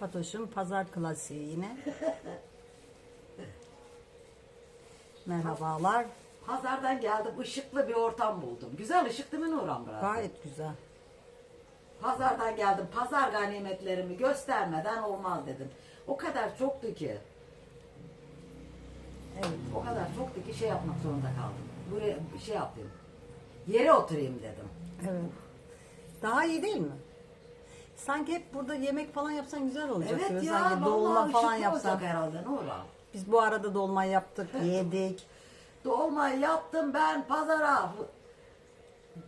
Fatoş'un pazar klasiği yine. Merhabalar. Pazardan geldim, ışıklı bir ortam buldum. Güzel ışık değil mi Nurhan burası? Gayet güzel. Pazardan geldim, pazar ganimetlerimi göstermeden olmaz dedim. O kadar çoktu ki, Evet. o kadar çoktu ki şey yapmak zorunda kaldım. Buraya şey yapayım. Yere oturayım dedim. Evet. Daha iyi değil mi? Sanki hep burada yemek falan yapsan güzel olacak. Evet Böyle ya, Sanki dolma vallahi falan yapsan. olacak herhalde Nurhan. Biz bu arada dolma yaptık, yedik. Dolmayı yaptım ben pazara.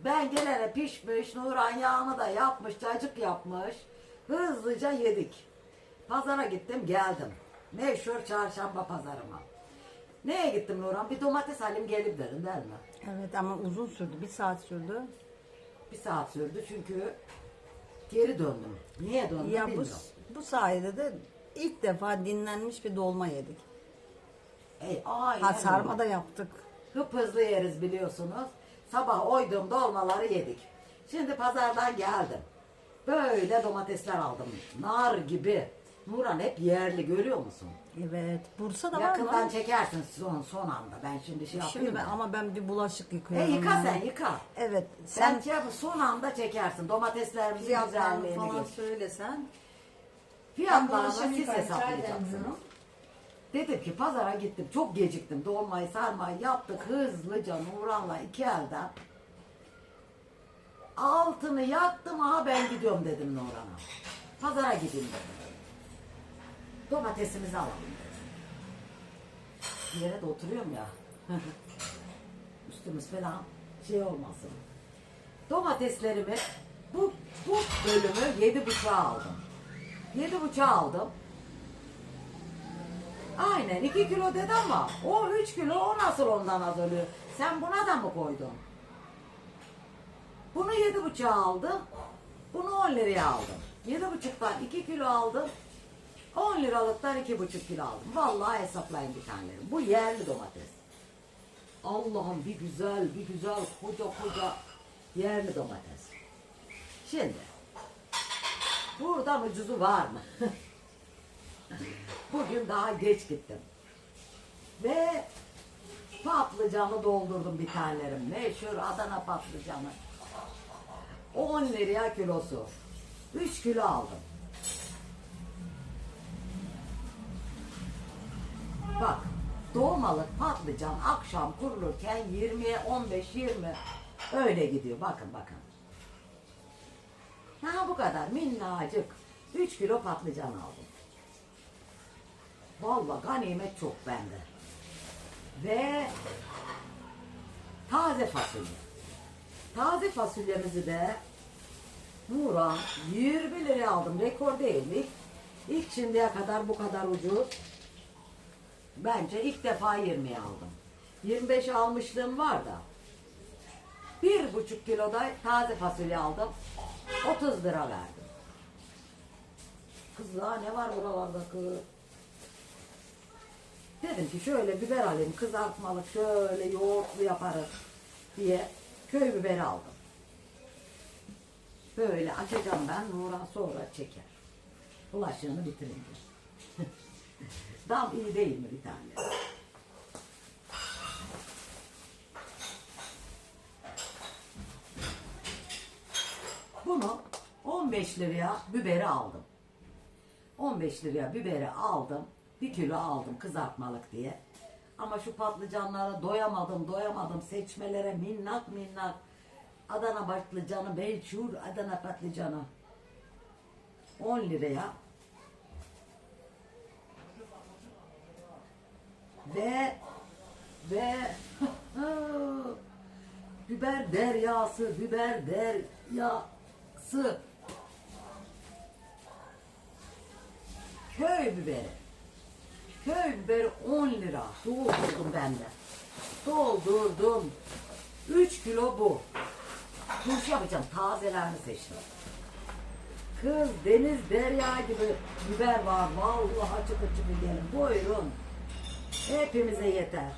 Ben gelene pişmiş, Nurhan yağını da yapmış, cacık yapmış. Hızlıca yedik. Pazara gittim geldim. Meşhur çarşamba pazarıma. Neye gittim Nurhan? Bir domates alayım gelip dedim değil mi? Evet ama uzun sürdü. Bir saat sürdü. Bir saat sürdü çünkü geri döndüm. Niye döndüm Ya bu, bilmiyorum. bu sayede de ilk defa dinlenmiş bir dolma yedik. Ey, aynen Ha sarma da yaptık. Hıp hızlı yeriz biliyorsunuz. Sabah oydum dolmaları yedik. Şimdi pazardan geldim. Böyle domatesler aldım. Nar gibi. Nuran hep yerli görüyor musun? Evet. Bursa'da var Yakından mı? çekersin son son anda. Ben şimdi şey yapayım. Şimdi ben, mı? ama ben bir bulaşık E yıkıyorum. yıka ya. sen yıka. Evet. Sen Sen şey yap, son anda çekersin. Domateslerimizin fiyatlarını güzelliğini falan gör. söylesen. Fiyatlarını bulaşık siz yıkarım, çay hesaplayacaksınız. demliyorum. Dedim ki pazara gittim. Çok geciktim. Dolmayı sarmayı yaptık. Hızlıca Nuran'la iki elden. Altını yaktım. Aha ben gidiyorum dedim Nuran'a. Pazara gideyim dedim. Domatesimizi alalım dedim. Bir yere de oturuyorum ya. Üstümüz falan şey olmasın. Domateslerimi bu, bu bölümü yedi buçuğa aldım. Yedi buçuğa aldım. Aynen 2 kilo dedi ama o 3 kilo o nasıl ondan az oluyor? Sen buna da mı koydun? Bunu yedi buçuğa aldım. Bunu 10 liraya aldım. Yedi buçuktan 2 kilo aldım. 10 liralıktan iki buçuk kilo aldım. Vallahi hesaplayın bir taneleri. Bu yerli domates. Allah'ım bir güzel bir güzel koca koca yerli domates. Şimdi buradan ucuzu var mı? Bugün daha geç gittim. Ve patlıcanı doldurdum bir tanelerim. Meşhur Adana patlıcanı. 10 liraya kilosu. 3 kilo aldım. Bak doğmalık patlıcan akşam kurulurken 20'ye 15 20 öyle gidiyor. Bakın bakın. Ha bu kadar minnacık. 3 kilo patlıcan aldım. Vallahi ganimet çok bende. Ve taze fasulye. Taze fasulyemizi de Nuran 20 liraya aldım. Rekor değil mi? İlk şimdiye kadar bu kadar ucuz. Bence ilk defa 20'ye aldım. 25 almışlığım var da. Bir buçuk kiloda taze fasulye aldım. 30 lira verdim. Kız ne var buralarda kız? Dedim ki şöyle biber alayım kızartmalık şöyle yoğurtlu yaparız diye köy biberi aldım. Böyle açacağım ben Nurhan sonra çeker. Bulaşığını bitirince. Dam iyi değil mi bir tane? Bunu 15 liraya biberi aldım. 15 liraya biberi aldım. Bir kilo aldım kızartmalık diye. Ama şu patlıcanlara doyamadım, doyamadım. Seçmelere minnak minnak. Adana patlıcanı, meşhur Adana patlıcanı. 10 liraya. Ve ve biber deryası, biber deryası. Köy biberi. Köy biberi 10 lira. Doldurdum ben de. Doldurdum. 3 kilo bu. Turşu yapacağım. Tazelerini seçtim. Kız deniz derya gibi biber var. Vallahi çıkır çıkır gelin. Buyurun. Hepimize yeter.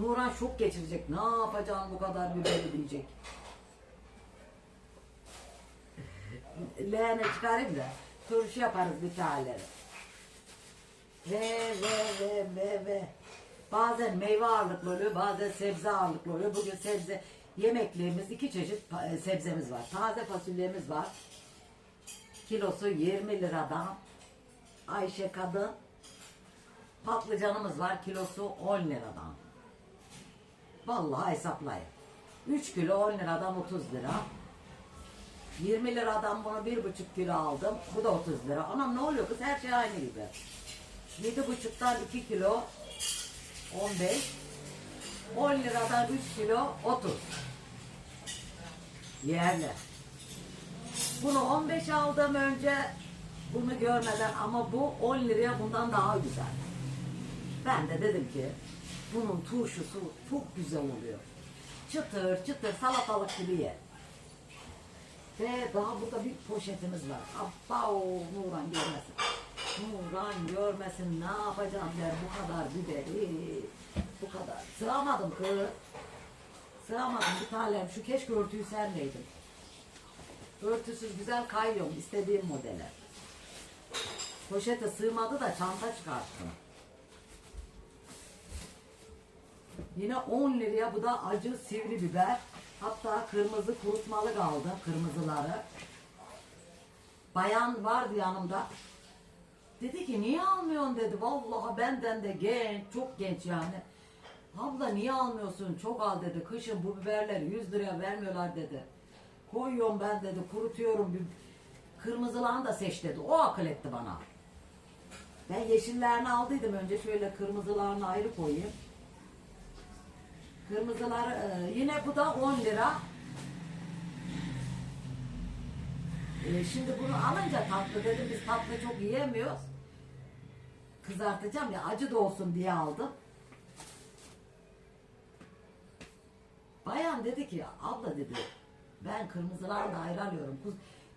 Nuran şok geçirecek. Ne yapacağım bu kadar biberi diyecek. Leğene çıkarayım da turşu yaparız bir taneleri. Ve ve ve ve ve. Bazen meyve ağırlıklı oluyor, bazen sebze ağırlıklı oluyor. Bugün sebze yemeklerimiz iki çeşit e, sebzemiz var. Taze fasulyemiz var. Kilosu 20 liradan. Ayşe kadın. Patlıcanımız var. Kilosu 10 liradan. Vallahi hesaplayın. 3 kilo 10 liradan 30 lira. 20 liradan bunu bir buçuk kilo aldım. Bu da 30 lira. Anam ne oluyor kız? Her şey aynı gibi. Yedi buçuktan 2 kilo 15. 10 liradan 3 kilo 30. Yerli. Bunu 15 aldım önce bunu görmeden ama bu 10 liraya bundan daha güzel. Ben de dedim ki bunun turşusu çok güzel oluyor. Çıtır çıtır salatalık gibi ye. Ve daha burada bir poşetimiz var. Abba o Nuran görmesin. Nuran görmesin ne yapacağım der bu kadar biberi. Bu kadar. Sığamadım kız. Sığamadım bir tanem. Şu keşke örtüyü sermeydim. Örtüsüz güzel kayıyorum istediğim modele. Poşete sığmadı da çanta çıkarttım. Yine 10 liraya bu da acı sivri biber. Hatta kırmızı kurutmalı kaldı kırmızıları. Bayan vardı yanımda. Dedi ki niye almıyorsun dedi. Vallahi benden de genç, çok genç yani. Abla niye almıyorsun? Çok al dedi. Kışın bu biberleri 100 liraya vermiyorlar dedi. Koyuyorum ben dedi. Kurutuyorum. Bir Kırmızılarını da seç dedi. O akıl etti bana. Ben yeşillerini aldıydım önce. Şöyle kırmızılarını ayrı koyayım. Kırmızılar e, yine bu da 10 lira. E, şimdi bunu alınca tatlı dedim biz tatlı çok yiyemiyoruz. Kızartacağım ya acı da olsun diye aldım. Bayan dedi ki abla dedi ben kırmızılarını da ayrı alıyorum. Kuz,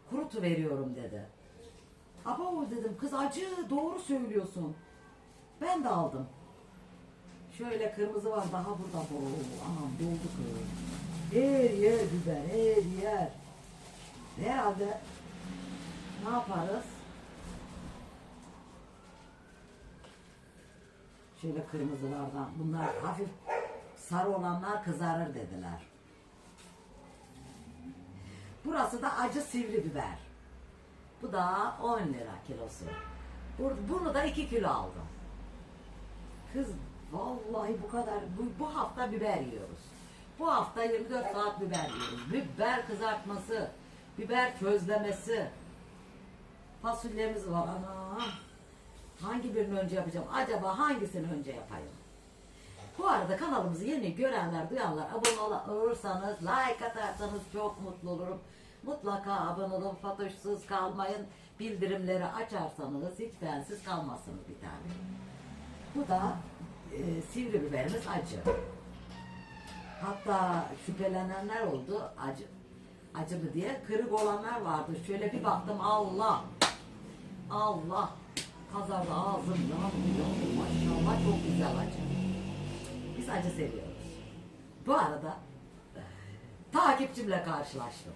kurutu veriyorum dedi. Aba dedim kız acı doğru söylüyorsun. Ben de aldım. Şöyle kırmızı var daha burada. Oo, anam doldu. Her yer biber, her yer. Herhalde ne yaparız? Şöyle kırmızılardan. Bunlar hafif sarı olanlar kızarır dediler. Burası da acı sivri biber. Bu da 10 lira kilosu. Bunu da 2 kilo aldım. Kız vallahi bu kadar bu, bu hafta biber yiyoruz. Bu hafta 24 saat biber yiyoruz. Biber kızartması, biber közlemesi. Fasulyemiz var ana. Hangi birini önce yapacağım? Acaba hangisini önce yapayım? Bu arada kanalımızı yeni görenler, duyanlar abone olursanız, like atarsanız çok mutlu olurum. Mutlaka abone olun, fatoşsuz kalmayın. Bildirimleri açarsanız hiç bensiz kalmazsınız bir tane. Bu da e, sivri biberimiz acı. Hatta şüphelenenler oldu acı acılı diye. Kırık olanlar vardı. Şöyle bir baktım Allah Allah pazarda ağzım yanıyor. Maşallah çok güzel acı. Biz acı seviyoruz. Bu arada takipçimle karşılaştım.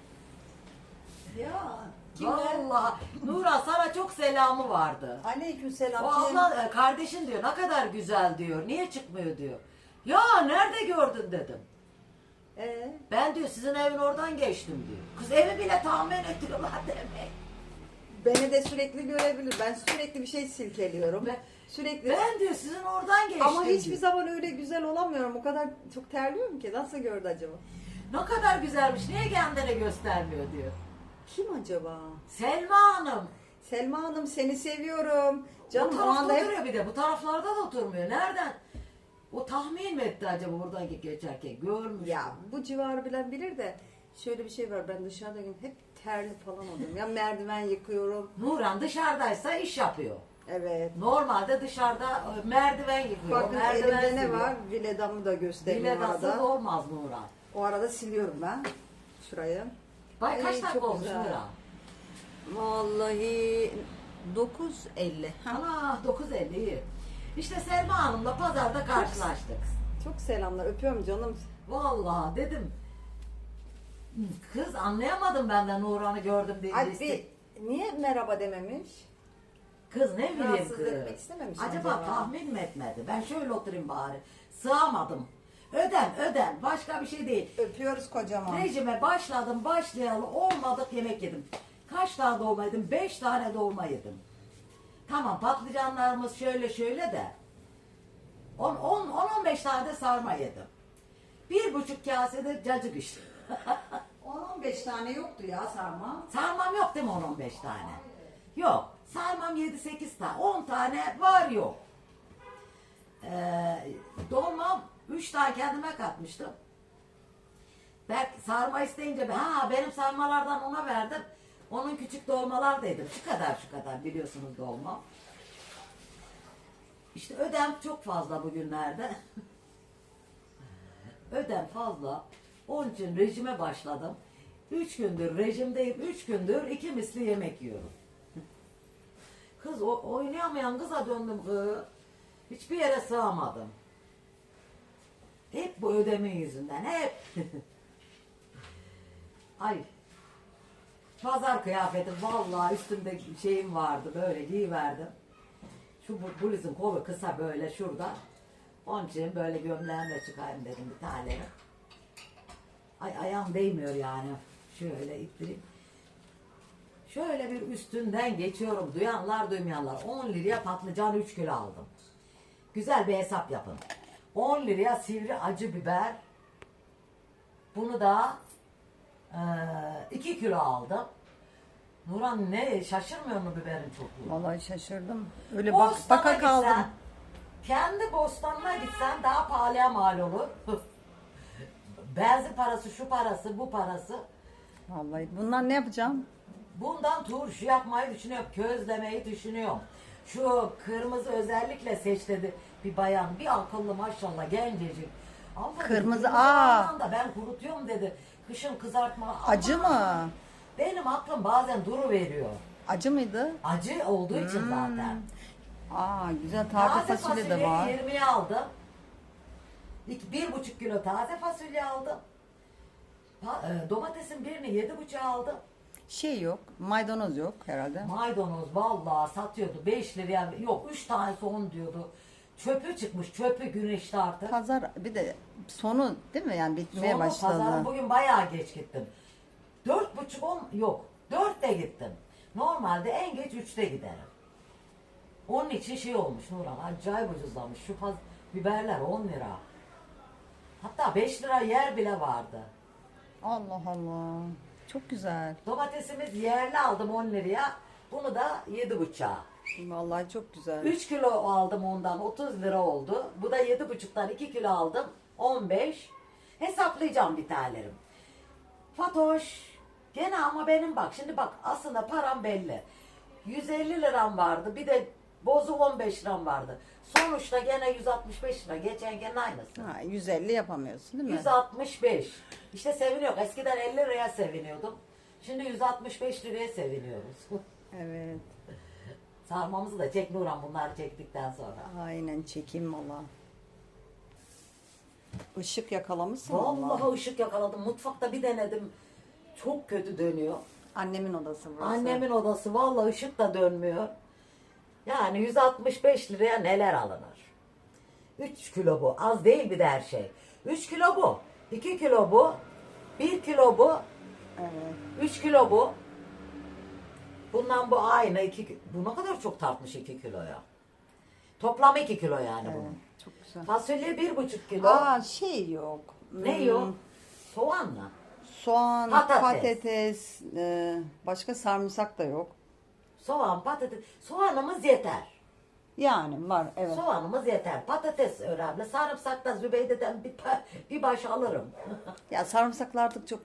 Ya kimler? Vallahi Nura sana çok selamı vardı. Aleyküm selam. O abla e, kardeşin diyor ne kadar güzel diyor. Niye çıkmıyor diyor. Ya nerede gördün dedim. Ee, Ben diyor sizin evin oradan geçtim diyor. Kız evi bile tahmin ediyorlar demek. beni de sürekli görebilir. Ben sürekli bir şey silkeliyorum. Ben- sürekli. Ben diyor sizin oradan geçtim Ama hiçbir diyor. zaman öyle güzel olamıyorum. O kadar çok terliyorum ki. Nasıl gördü acaba? Ne kadar güzelmiş. Niye kendine göstermiyor diyor. Kim acaba? Selma Hanım. Selma Hanım seni seviyorum. Canım bu o tarafta anda hep oturuyor bir de. Bu taraflarda da oturmuyor. Nereden? O tahmin mi etti acaba buradan geçerken? Görmüş. Ya bu civarı bilen bilir de şöyle bir şey var ben dışarıdayım hep terli falan oluyorum. Ya merdiven yıkıyorum. Nuran dışarıdaysa iş yapıyor. Evet. Normalde dışarıda e, merdiven yıkıyor. Bakın merdiven elimde ne siliyor. var? Viledamı da göstereyim o Biledasız arada. olmaz Nuran. O arada siliyorum ben. Şurayı. Bak kaç Ay, dakika çok olmuş güzel. Vallahi 9.50. Ha, Ana 9.50 iyi. İşte Selma Hanım'la pazarda karşılaştık. Çok selamlar. Öpüyorum canım. Vallahi dedim. Kız anlayamadım ben de Nuran'ı gördüm diye. Hadi bir Niye merhaba dememiş? Kız ne bileyim Rahatsız kız. etmek istememiş Acaba acaba. tahmin mi etmedi? Ben şöyle oturayım bari. Sığamadım. Öden öden. Başka bir şey değil. Öpüyoruz kocaman. Rejime başladım başlayalı olmadık yemek yedim. Kaç tane dolma yedim? Beş tane dolma yedim. Tamam patlıcanlarımız şöyle şöyle de. 10-15 tane de sarma yedim. Bir buçuk kase de cacık işte. 10-15 tane yoktu ya sarma. Sarmam yok değil mi 10-15 tane? Yok. Sarmam 7-8 tane. 10 tane var yok. Ee, dolmam 3 tane kendime katmıştım. Belki sarma isteyince ha benim sarmalardan ona verdim. Onun küçük dolmalar dedim. Şu kadar şu kadar biliyorsunuz dolma. İşte ödem çok fazla bugünlerde. ödem fazla. Onun için rejime başladım. Üç gündür rejimdeyim. Üç gündür iki misli yemek yiyorum. Kız o, oynayamayan kıza döndüm kız. Hiçbir yere sığamadım. Hep bu ödemin yüzünden. Hep. Ay. Pazar kıyafeti vallahi üstümde şeyim vardı böyle giyiverdim. Şu bu- bluzun kolu kısa böyle şurada. Onun için böyle gömleğimle çıkayım dedim bir tane. Ay ayağım değmiyor yani. Şöyle ittireyim. Şöyle bir üstünden geçiyorum. Duyanlar duymayanlar. 10 liraya patlıcan 3 kilo aldım. Güzel bir hesap yapın. 10 liraya sivri acı biber. Bunu da 2 kilo aldım. Nuran ne şaşırmıyor mu biberin çokluğu? Vallahi şaşırdım. Öyle bak, Bostana baka kaldım. kendi bostanına gitsen daha pahalıya mal olur. Benzin parası, şu parası, bu parası. Vallahi bunlar ne yapacağım? Bundan turşu yapmayı düşünüyorum. Közlemeyi düşünüyorum. Şu kırmızı özellikle seç dedi bir bayan. Bir akıllı maşallah gencecik. Ama Kırmızı, aa. da ben kurutuyorum dedi. Kışın kızartma. Acı Aman! mı? Benim aklım bazen duru veriyor. Acı mıydı? Acı olduğu için Hmm. zaten. Aa güzel taze, fasulye de var. 20'ye aldım. İki, bir buçuk kilo taze fasulye aldım. Pa- e, domatesin birini yedi buçuğa aldım. Şey yok, maydanoz yok herhalde. Maydanoz vallahi satıyordu. 5 liraya yok 3 tanesi 10 diyordu. Çöpü çıkmış çöpü güneşte artık. Pazar bir de sonu değil mi yani bitmeye Sonra başladı. pazara bugün bayağı geç gittim. Dört buçuk on yok. Dörtte gittim. Normalde en geç üçte giderim. Onun için şey olmuş Nurhan acayip ucuzlamış. Şu faz biberler 10 lira. Hatta 5 lira yer bile vardı. Allah Allah. Çok güzel. Domatesimiz yerli aldım 10 liraya. Bunu da 7 buçuğa. Vallahi çok güzel. 3 kilo aldım ondan 30 lira oldu. Bu da 7,5'tan 2 kilo aldım 15. Hesaplayacağım bir tanelerim. Fatoş gene ama benim bak şimdi bak aslında param belli. 150 liram vardı bir de bozuk 15 liram vardı. Sonuçta gene 165 lira geçen gene aynısı. Ha, 150 yapamıyorsun değil mi? 165. İşte seviniyor. Eskiden 50 liraya seviniyordum. Şimdi 165 liraya seviniyoruz. Evet. Sarmamızı da çek Nurhan bunları çektikten sonra. Aynen çekeyim valla. Işık yakalamışsın Vallahi valla. ışık yakaladım. Mutfakta bir denedim. Çok kötü dönüyor. Annemin odası burası. Annemin odası vallahi ışık da dönmüyor. Yani 165 liraya neler alınır? 3 kilo bu. Az değil bir de her şey. 3 kilo bu. 2 kilo bu. 1 kilo bu. Evet. 3 kilo bu. Bundan bu aynı. Iki, bu ne kadar çok tartmış 2 kiloya. Toplam 2 kilo yani evet. bunun. Çok güzel. Fasulye 1,5 kilo. Aa şey yok. ne Hmm, yok? Soğanla. Soğan, Patates. patates, e, başka sarımsak da yok. Soğan, patates. Soğanımız yeter. Yani var evet. Soğanımız yeter. Patates önemli. Sarımsak da Zübeyde'den bir, pa- bir baş alırım. Ya sarımsaklar artık çok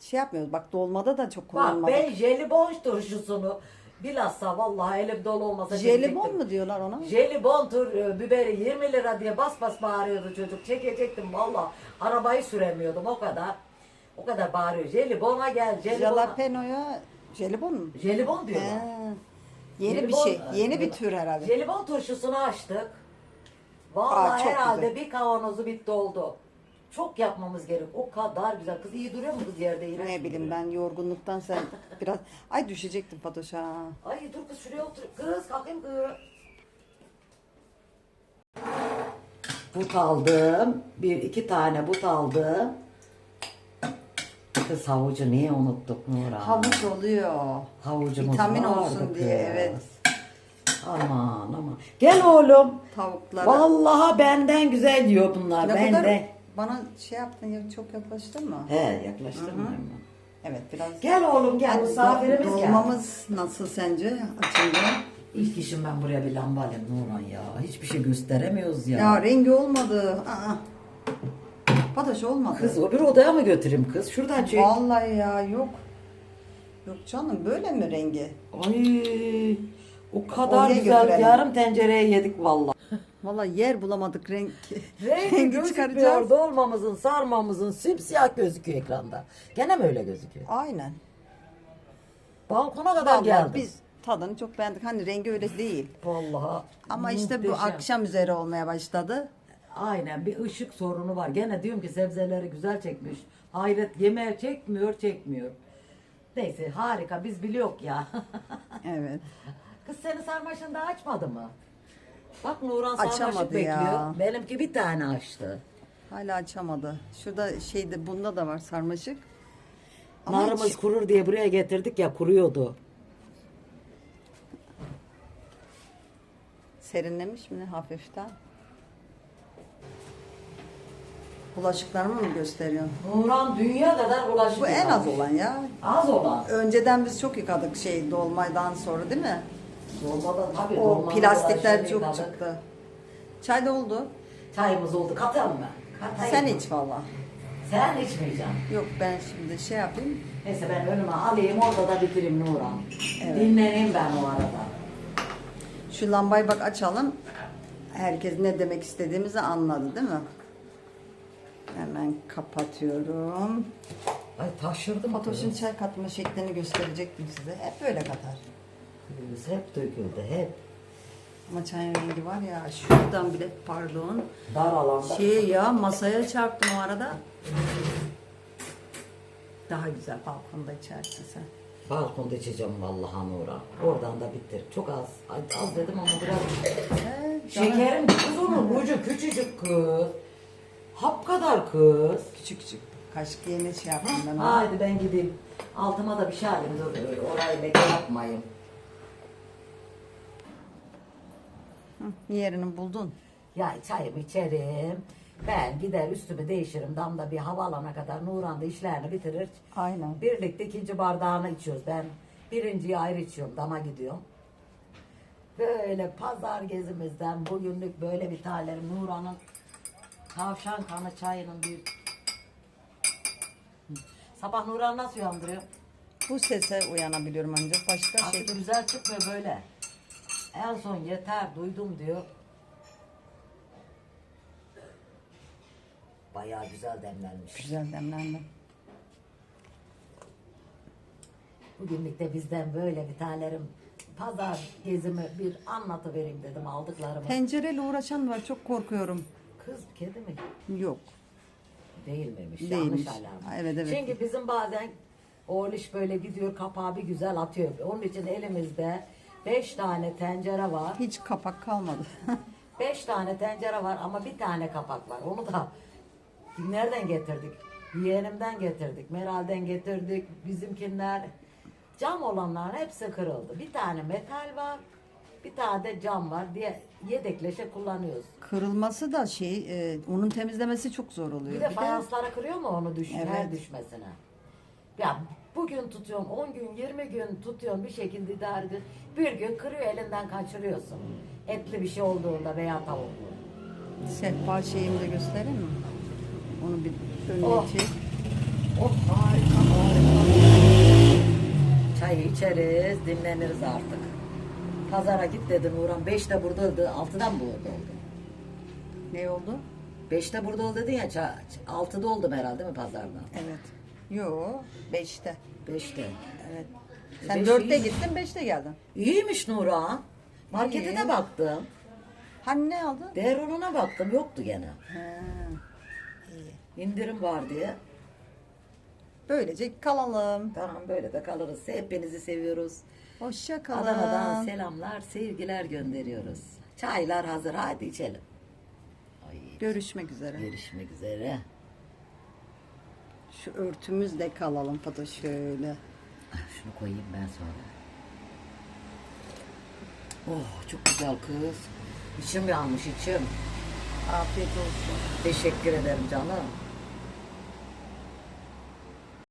şey yapmıyoruz. Bak dolmada da çok Bak kullanmadık. ben jelibon turşusunu bilhassa vallahi elim dolu olmasa Jelibon çekecektim. mu diyorlar ona? Jelibon tur e, biberi 20 lira diye bas bas bağırıyordu çocuk. Çekecektim valla. Arabayı süremiyordum o kadar. O kadar bağırıyor. Jelibona gel. Jelibona. Jalapeno'ya jelibon mu? Jelibon diyorlar. He. Yeni bir Jelibon- şey. Yeni bir tür herhalde. Jelibon turşusunu açtık. Vallahi Aa, çok herhalde güzel. bir kavanozu bitti oldu. çok yapmamız gerek. O kadar güzel. Kız iyi duruyor mu kız yerde yine? Ne bileyim ben yorgunluktan sen biraz... Ay düşecektim Fatoş ha. Ay dur kız şuraya otur. Kız kalkayım kız. But aldım. Bir iki tane but aldım. Kız havucu niye unuttuk Nurhan? Havuç oluyor. Havucumuz Vitamin vardı olsun diye, kız. evet. Aman aman. Gel oğlum. Tavukları. Vallahi benden güzel yiyor bunlar. Ne Ben kadar de. bana şey yaptın ya çok yaklaştın mı? He yaklaştırmayayım mı? Evet biraz. Gel oğlum gel misafirimiz gel. Dolmamız nasıl sence açınca? İlk işim ben buraya bir lamba alayım Nurhan ya. Hiçbir şey gösteremiyoruz ya. Ya rengi olmadı. Aa. Fatoş olmadı. Kız o bir odaya mı götüreyim kız? Şuradan çek. Vallahi ya yok. Yok canım böyle mi rengi? Ay o kadar Oraya güzel götürelim. yarım tencereye yedik vallahi. Vallahi yer bulamadık renk. Rengi rengi gözükmüyor. çıkaracağız. Dolmamızın, sarmamızın simsiyah gözüküyor ekranda. Gene mi öyle gözüküyor? Aynen. Balkona kadar Vallahi geldim. biz tadını çok beğendik. Hani rengi öyle değil. Vallahi Ama işte bu muhteşem. akşam üzeri olmaya başladı. Aynen bir ışık sorunu var. Gene diyorum ki sebzeleri güzel çekmiş. Hayret yemeğe çekmiyor çekmiyor. Neyse harika biz biliyoruz ya. Evet. Kız seni sarmaşın daha açmadı mı? Bak Nuran sarmaşık Açamadı bekliyor. ya. Benimki bir tane açtı. Hala açamadı. Şurada şeyde bunda da var sarmaşık. Ama Narımız hiç- kurur diye buraya getirdik ya kuruyordu. Serinlemiş mi ne hafiften? Bulaşıklarımı mı gösteriyorsun? Nuran dünya kadar bulaşık Bu en az yıkamış. olan ya. Az olan. Önceden biz çok yıkadık şey dolmaydan sonra değil mi? Dolmada tabii O plastikler bulaşığı çok yıkadık. çıktı. Çay da oldu. Çayımız oldu katalım mı? Katayım Sen mı? iç valla. Sen içmeyeceksin. Yok ben şimdi şey yapayım. Neyse ben önüme alayım orada da bitireyim Nuran. Evet. Dinleneyim ben o arada. Şu lambayı bak açalım. Herkes ne demek istediğimizi anladı değil mi? Hemen kapatıyorum. Ay taşırdım. Fatoş'un çay katma şeklini gösterecektim size. Hep böyle katar. Kız hep döküldü hep. Ama çayın rengi var ya şuradan bile pardon. Dar alanda. Şey ya masaya çarptım o arada. Daha güzel balkonda içersin sen. Balkonda içeceğim vallahi Nuran. Oradan da bitir. Çok az. Ay, Az dedim ama biraz. He, canım. Şekerim kız onun ucu küçücük kız. Hap kadar kız. Küçük küçük. Kaşık yeni şey yaptım ben onu. Haydi ben gideyim. Altıma da bir şey alayım. Dur orayı bekle yapmayayım. Hı, yerini buldun. Ya çayımı içerim. Ben gider üstümü değişirim. Damda bir hava alana kadar Nuran da işlerini bitirir. Aynen. Birlikte ikinci bardağını içiyoruz. Ben birinciyi ayrı içiyorum. Dama gidiyorum. Böyle pazar gezimizden bugünlük böyle bir tanem Nuran'ın tavşan kanı çayının bir Sabah Nuran nasıl uyandırıyor? Bu sese uyanabiliyorum ancak başka şey. Artık güzel çıkmıyor böyle. En son yeter duydum diyor. Bayağı güzel demlenmiş. Güzel demlendi. Bugünlük de bizden böyle bir tanelerim pazar gezimi bir anlatı vereyim dedim aldıklarımı. Tencereyle uğraşan var çok korkuyorum. Kız kedi mi? Yok. Değil miymiş? Değilmiş. Yanlış alarm. Ha, evet, evet. Çünkü bizim bazen oğluş böyle gidiyor kapağı bir güzel atıyor. Onun için elimizde beş tane tencere var. Hiç kapak kalmadı. Beş tane tencere var ama bir tane kapak var. Onu da nereden getirdik? Yeğenimden getirdik. Meral'den getirdik. Bizimkiler cam olanların hepsi kırıldı. Bir tane metal var. Bir tane de cam var diye yedekleşe kullanıyoruz. Kırılması da şey, e, onun temizlemesi çok zor oluyor. Bir de fayanslara kırıyor mu onu düş Evet. her düşmesine? Ya bugün tutuyorsun, 10 gün, 20 gün tutuyorsun bir şekilde idare ediyorsun. Bir gün kırıyor elinden kaçırıyorsun. Etli bir şey olduğunda veya tavuklu. Sehpa şeyimi de göstereyim mi? Onu bir önüne Oh. çek. Oh harika harika. Çayı içeriz, dinleniriz artık. Pazara git dedi Nurhan. Beşte buradaydı, altıdan mı burada oldu? Ne oldu? Beşte burada ol dedin ya, ça- altıda oldum herhalde değil mi pazarda? Evet. Yo, beşte. Beşte. Evet. E, Sen beş dörtte iyi. gittin, beşte geldin. İyiymiş Nurhan. Markete İyi. de baktım. Hani ne aldın? Değer onuna baktım, yoktu gene. İyi. İndirim var diye. Böylece kalalım. Tamam böyle de kalırız. Hepinizi seviyoruz. Hoşça kalın. Adana'dan selamlar, sevgiler gönderiyoruz. Çaylar hazır, hadi içelim. Ay, Görüşmek üzere. görüşmek üzere. Şu örtümüzle kalalım Fatoş şöyle. Ah, Şunu koyayım ben sonra. Oh çok güzel kız. İçim yanmış içim. Afiyet olsun. Teşekkür ederim canım.